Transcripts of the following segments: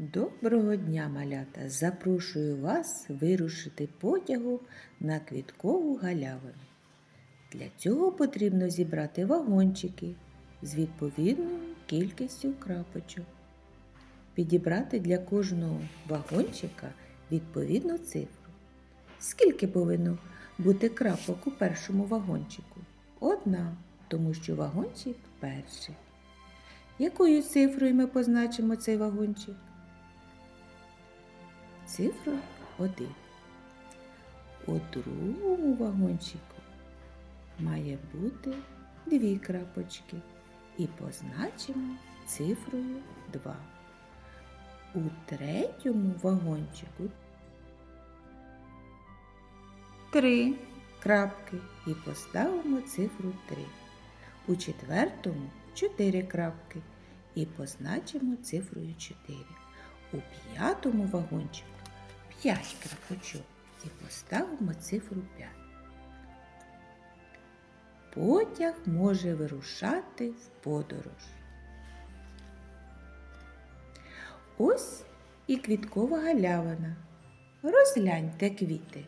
Доброго дня, малята! Запрошую вас вирушити потягом на квіткову галявину. Для цього потрібно зібрати вагончики з відповідною кількістю крапочок. Підібрати для кожного вагончика відповідну цифру. Скільки повинно бути крапок у першому вагончику? Одна, тому що вагончик перший. Якою цифрою ми позначимо цей вагончик? Цифрою 1. У другому вагончику має бути дві крапочки і позначимо цифрою 2. У третьому вагончику три крапки і поставимо цифру 3. У четвертому 4 крапки і позначимо цифрою 4. У п'ятому вагончику 5 крапочок і поставимо цифру 5. Потяг може вирушати в подорож. Ось і квіткова галявина. Розгляньте квіти.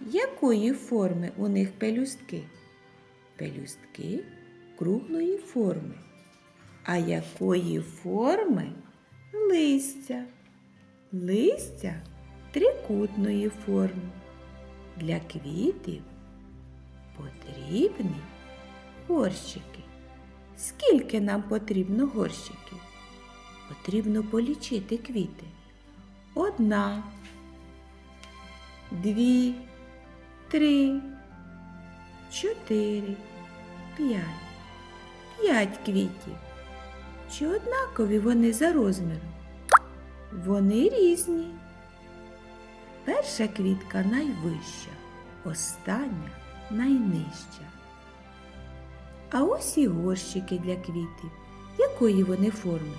Якої форми у них пелюстки? Пелюстки круглої форми. А якої форми листя? Листя трикутної форми. Для квітів потрібні горщики. Скільки нам потрібно горщиків? Потрібно полічити квіти. Одна, дві, три, чотири, п'ять. П'ять квітів. Чи однакові вони за розміром? Вони різні. Перша квітка найвища, остання найнижча. А ось і горщики для квітів. Якої вони форми?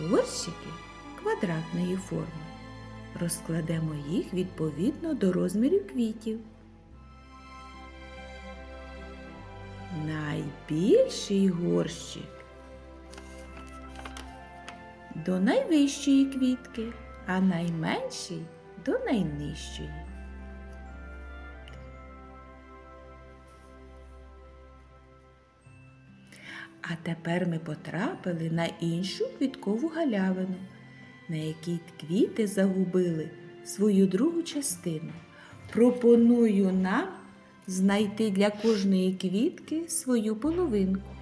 Горщики квадратної форми. Розкладемо їх відповідно до розмірів квітів. Найбільший горщик до найвищої квітки, а найменший до найнижчої. А тепер ми потрапили на іншу квіткову галявину, на якій квіти загубили свою другу частину. Пропоную нам знайти для кожної квітки свою половинку.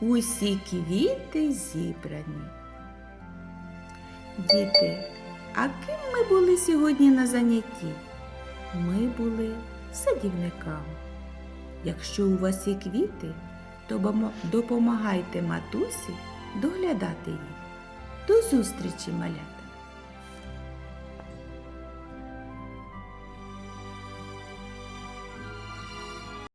Усі квіти зібрані. Діти, а ким ми були сьогодні на занятті? Ми були садівниками. Якщо у вас є квіти, то допомагайте матусі доглядати їх. До зустрічі, маля!